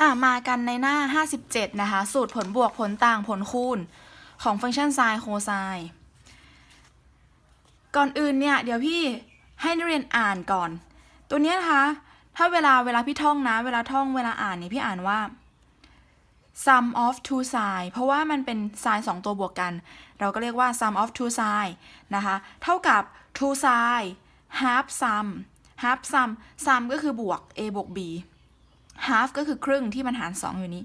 อะมากันในหน้า 57 นะคะ สูตรผลบวกผลต่างผลคูณ ของฟังก์ชันไซน์โคไซน์ก่อนอื่นเนี่ย เดี๋ยวพี่ให้นักเรียนอ่านก่อน ตัวเนี้ยนะคะ ถ้าเวลาเวลาพี่ท่องนะ เวลาท่องเวลาอ่านเนี่ยพี่อ่านว่า sum of two side เพราะว่ามันเป็น sine สองตัวบวกกัน เราก็เรียกว่า sum of two side นะคะ เท่ากับ two side half sum half sum sum ก็คือบวก a บวก b half ก็คือครึ่งที่มันหาร 2 อยู่นี้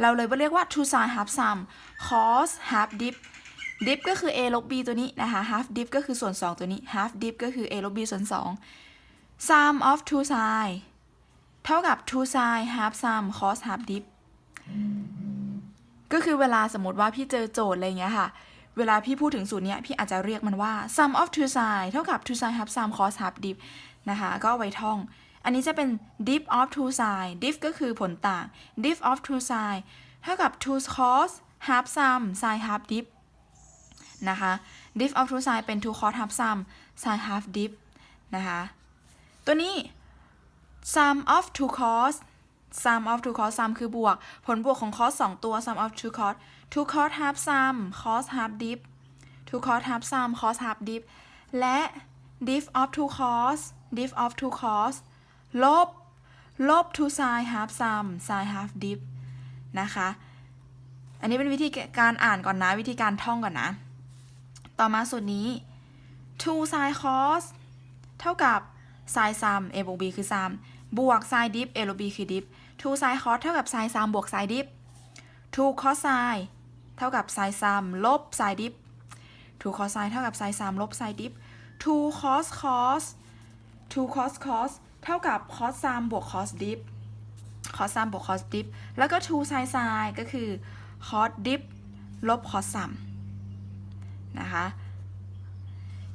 เราเลยเรียกว่า two side half sum cos half dip dip ก็คือ a ลบ b ตัวนี้นะคะ half dip ก็คือส่วน 2 ตัวนี้ half dip ก็คือ a ลบ b ส่วน 2 sum of two side เท่ากับ two side half sum cos half dip ก็คือเวลาสมมติว่าพี่เจอโจทย์อะไรเงี้ยค่ะ เวลาพี่พูดถึงสูตรนี้พี่อาจจะเรียกมันว่า sum of two side เท่ากับ two side half sum cos half dip นะคะ ก็ไว้ท่อง อันนี้จะเป็น dip of two side dip ก็คือผลต่าง dip of two side เท่ากับ two cos half sum sin half dip นะคะ dip of two side เป็น two cos half sum sin half dip นะคะ ตัวนี้ sum of two cos sum of two cos sum คือบวก ผลบวกของ cos 2 ตัว sum of two cos two cos half sum cos half dip two cos half sum cos half dip และ diff of two cos diff of two cos ลบ ลบ to sin half sum sin half dip นะคะ อันนี้เป็นวิธีการอ่านก่อนนะ วิธีการท่องก่อนนะ ต่อมาสูตรนี้ two sin cos เท่ากับ sin sum a บวก b คือ sum บวก sin dip a ลบ b คือ dip two sin cos เท่ากับ sin sum บวก sin dip two cos sin เท่ากับ sin sum ลบ sin dip two cos sin เท่ากับ sin sum ลบ sin dip two cos cos two cos cos เท่ากับ cos sum บวก cos dip cos sum บวก cos dip แล้วก็ two sin sin ก็คือ cos dip ลบ cos sum นะคะ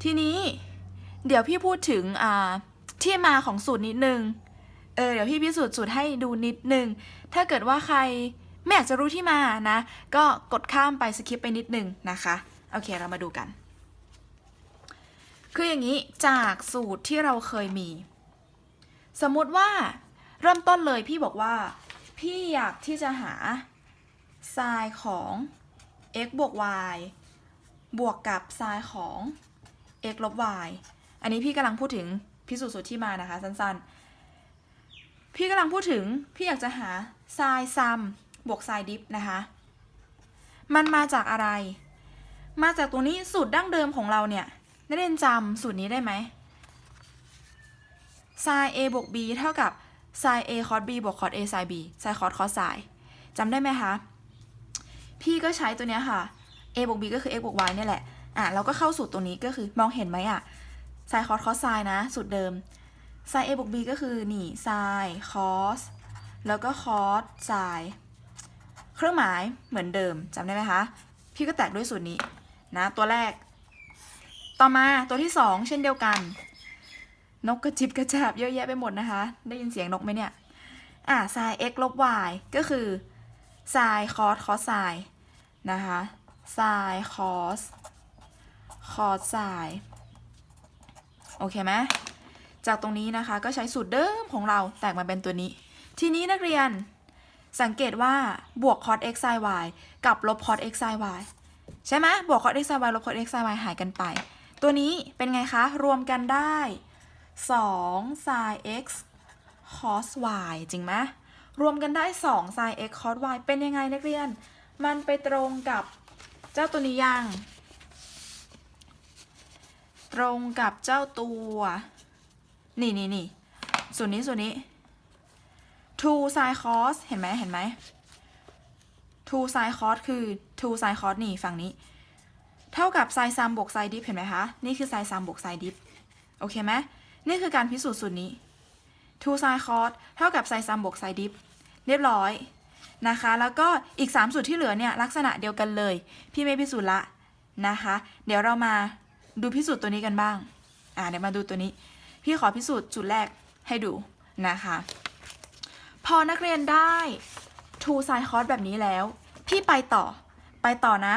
ทีนี้เดี๋ยวพี่พูดถึงที่มาของสูตรนิดนึง เออเดี๋ยวพี่พิสูจน์สูตรให้ดูนิดนึง ถ้าเกิดว่าใครไม่อยากจะรู้ที่มานะ ก็กดข้ามไปสคิปไปนิดนึงนะคะ โอเคเรามาดูกัน คืออย่างนี้จากสูตรที่เราเคยมี สมมติว่าเริ่มต้นเลยพี่บอกว่า พี่อยากที่จะหา sin ของ x บวก y บวกกับ sin ของ x ลบ y อันนี้พี่กำลังพูดถึงพิสูจน์สูตรที่มานะคะสั้นๆ พี่กำลังพูดถึงพี่อยากจะหา sin sum บวก sin dip นะคะ มันมาจากอะไร มาจากตัวนี้สูตรดั้งเดิมของเราเนี่ยนักเรียนจำสูตรนี้ได้ไหม sin a บวก b เท่ากับ sin a cos b บวก cos a sin b sin cos cos sin จำได้ไหมคะ พี่ก็ใช้ตัวเนี้ยค่ะ a บวก b ก็คือ x บวก y เนี่ยแหละ อะเราก็เข้าสูตรตัวนี้ก็คือมองเห็นไหมอะ sin cos cos sin นะ สูตรเดิม sin a บวก b ก็คือนี่ sin cos แล้วก็ cos sin เครื่องหมายเหมือนเดิมจำได้ไหมคะ พี่ก็แตกด้วยสูตรนี้นะ ตัวแรก ต่อมาตัวที่สองเช่นเดียวกัน นกกระจิบกระจับเยอะแยะไปหมดนะคะ ได้ยินเสียงนกไหมเนี่ย อะ sin x ลบ y ก็คือ sin cos cos sin นะคะ sin cos cos sin โอเคไหมจากตรงนี้นะคะก็ใช้สูตรเดิมของเราแตกมาเป็นตัวนี้ ทีนี้นักเรียนสังเกตว่าบวก cos x sin y กับลบ cos x sin y ใช่ไหมบวก cos x sin y ลบ cos x sin y หายกันไป ตัวนี้เป็นไงคะ รวมกันได้ 2 sin x cos y จริงไหมรวมกันได้ 2 sin x cos y เป็นยังไงนักเรียน มันไปตรงกับเจ้าตัวนี้ยัง ตรงกับเจ้าตัว นี่นี่นี่ส่วนนี้ส่วนนี้ two sin cos เห็นไหมเห็นไหม two sin cos คือ two sin cos นี่ฝั่งนี้ เท่ากับ sin sum บวก sin dip เห็นไหมคะ นี่คือ sin sum บวก sin dip โอเคไหม นี่คือการพิสูจน์สูตรนี้ two sin cos เท่ากับ sin sum บวก sin dip เรียบร้อยนะคะ แล้วก็อีก 3 สูตรที่เหลือเนี่ยลักษณะเดียวกันเลย พี่ไม่พิสูจน์ละนะคะ เดี๋ยวเรามาดูพิสูจน์ตัวนี้กันบ้าง อ่าเดี๋ยวมาดูตัวนี้ พี่ขอพิสูจน์จุดแรกให้ดูนะคะ พอนักเรียนได้ two sin cos แบบนี้แล้ว พี่ไปต่อ ไปต่อนะ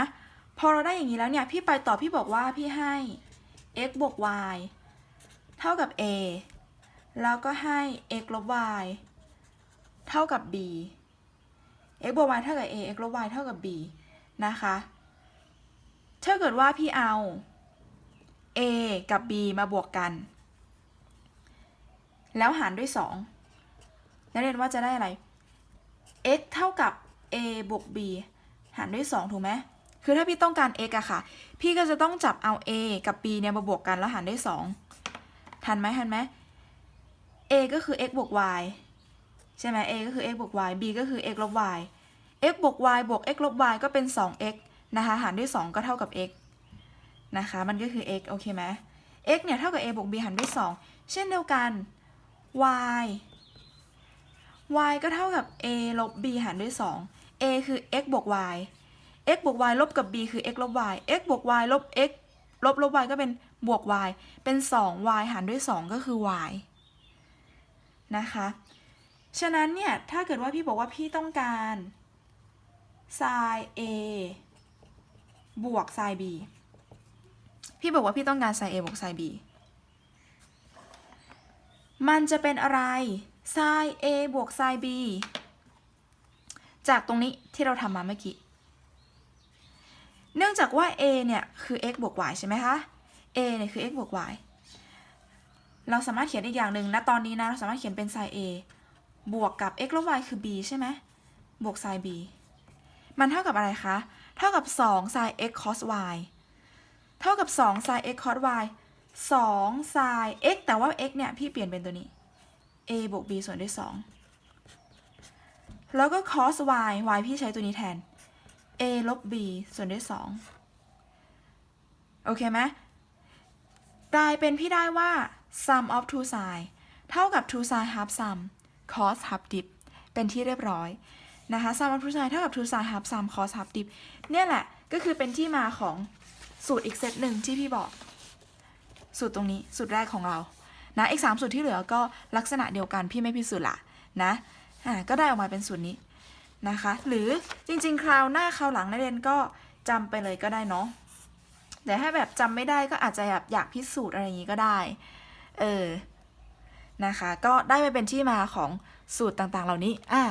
พอเราได้อย่างนี้แล้วเนี่ย พี่ไปต่อพี่บอกว่าพี่ให้ x บวก y เท่ากับ a แล้วก็ให้ x ลบ y เท่ากับ b x บวก y เท่ากับ a x ลบ y เท่ากับ b นะคะ ถ้าเกิดว่าพี่เอา a กับ b มาบวกกัน แล้วหารด้วย2นักเรียนว่าจะได้อะไร x เท่ากับ a บวก b หารด้วย 2 ถูกไหม คือถ้าพี่ต้องการ x อะค่ะ พี่ก็จะต้องจับเอา a กับ b เนี่ยมาบวกกันแล้วหารด้วย 2 ทันไหมทันไหม a ก็คือ x บวก y ใช่ไหม a ก็คือ x บวก y b ก็คือ x ลบ y x บวก y บวก x ลบ y ก็เป็น 2x นะคะหารด้วย 2 ก็เท่ากับ x นะคะ มันก็คือ x โอเคไหม x เนี่ยเท่ากับ a บวก b หารด้วย 2 เช่นเดียวกัน y y ก็เท่ากับ a ลบ b หารด้วย 2 a คือ x บวก y x บวก y ลบกับ b คือ x ลบ y x บวก y ลบ x ลบลบ y ก็เป็นบวก y เป็น 2y หารด้วย 2 ก็คือ y นะคะ ฉะนั้นเนี่ย ถ้าเกิดว่าพี่บอกว่าพี่ต้องการ sin a บวก sin b พี่บอกว่าพี่ต้องการ sin a บวก sin b มันจะเป็นอะไร sin a บวก sin b จากตรงนี้ที่เราทำมาเมื่อกี้ เนื่องจากว่า a เนี่ยคือ x บวก y ใช่ไหมคะ a เนี่ยคือ x บวก y เราสามารถเขียนอีกอย่างหนึ่งนะตอนนี้นะเราสามารถเขียนเป็น sin a บวกกับ x ลบ y คือ b ใช่ไหมบวก sin b มันเท่ากับอะไรคะ เท่ากับ2 sin x cos y เท่ากับ2 sin x cos y 2 sin x แต่ว่า x เนี่ยพี่เปลี่ยนเป็นตัวนี้ a บวก b ส่วนด้วย 2 แล้วก็ cos y y พี่ใช้ตัวนี้แทน a ลบ b ส่วนด้วย 2 โอเคไหมกลายเป็นพี่ได้ว่า sum of two sin เท่ากับ two sin half sum cos half dip เป็นที่เรียบร้อยนะคะ sum of two sin เท่ากับ two sin half sum cos half dip เนี่ยแหละก็คือเป็นที่มาของสูตรอีกเซตหนึ่งที่พี่บอก สูตรตรงนี้สูตรแรกของเรานะอีก 3 สูตรที่เหลือก็ลักษณะเดียวกันพี่ไม่พิสูจน์ละนะอ่าก็ได้ออกมาเป็นสูตรนี้ นะคะ หรือจริงๆ คราวหน้าคราวหลังนักเรียนก็จำไปเลยก็ได้เนาะแต่ถ้าแบบจำไม่ได้ก็อาจจะแบบอยากพิสูจน์อะไรอย่างนี้ก็ได้ เออ นะคะ ก็ได้ไปเป็นที่มาของสูตรต่างๆ เหล่านี้ อ่า